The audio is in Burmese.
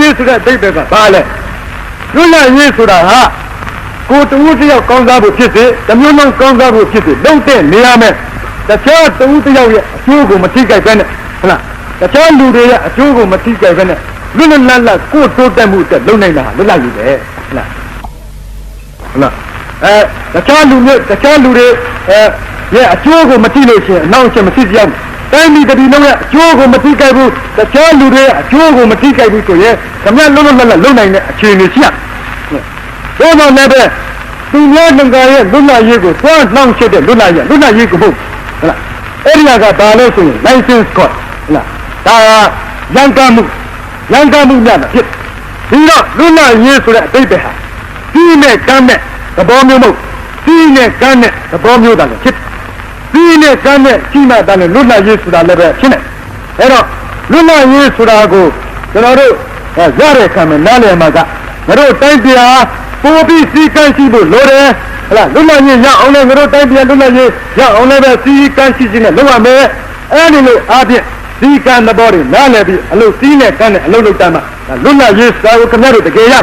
ရေးဆိုတဲ့အတိတ်ကဘာလဲလွတ်လပ်ရေးဆိုတာဟာကိုယ်တူတယောက်ကောင်းစားဖို့ဖြစ်စေတမျိုးလုံးကောင်းစားဖို့ဖြစ်စေလုံးတဲ့နေရမယ်တခြားတူတယောက်ရဲ့အကျိုးကိုမထိခိုက်ပဲနဲ့ဟုတ်လားတခြားလူတွေရဲ့အကျိုးကိုမထိခိုက်ပဲနဲ့လွတ်လွတ်လပ်လပ်ကိုယ်တိုးတက်မှုအတွက်လုပ်နိုင်တာဟာလွတ်လပ်ရေးပဲဟုတ်လားဟုတ်လားအဲတခြားလူမျိုးတခြားလူတွေအဲရဲ့အကျိုးကိုမထိလို့ရှိရင်အနောက်ချက်မထိကြဘူး တိုင်းပြည်တပြည်လုံးရဲ့အကျိုးကိုမထိကြဘူးတခြားလူတွေရဲ့အကျိုးကိုမထိကြဘူးဆိုရင်ခမရလုံးလုံးလတ်လတ်လုံနိုင်တဲ့အခြေအနေရှိရဘုရားလည်းပဲသူများငကရဲ့လွတ်လပ်ရေးကိုသွားနှောင့်ယှက်တဲ့လွတ်လပ်ရေးလွတ်လပ်ရေးကိုမဟုတ်ဟုတ်လားအဲ့ဒီကဒါလို့ဆိုရင် license court ဟုတ်လားဒါကရန်ကမှုရန်ကမှုများတာဖြစ်ဒီတော့လွတ်လပ်ရေးဆိုတဲ့အတိတ်ပဲဟာပြီးနဲ့ကမ်းနဲ့သဘောမျိုးမဟုတ်ပြီးနဲ့ကမ်းနဲ့သဘောမျိုးတာလည်းဖြစ်ပြီး နဲ့ကမ်းနဲ့ရှိမှတာလည်းလွတ်လပ်ရေးဆိုတာလည်းပဲဖြစ်နေအဲ့တော့လွတ်လပ်ရေးဆိုတာကိုကျွန်တော်တို့ရတဲ့ခံမယ်နားလည်မှာကငါတို့တိုင်းပြည်ဟာပိုပြီးစီကန်းရှိဖို့လိုတယ်ဟလားလွတ်လပ်ရေးရအောင်လည်းငါတို့တိုင်းပြည်လွတ်လပ်ရေးရအောင်လည်းပဲစီကန်းရှိခြင်းနဲ့လုပ်ရမယ်အဲ့ဒီလိုအားဖြင့်စီကန်းသဘောတွေနားလည်ပြီးအလုပ်စီးနဲ့ကန်းနဲ့အလုပ်လုပ်တတ်မှလွတ်လပ်ရေးစာကိုခင်ဗျားတို့တကယ်ရ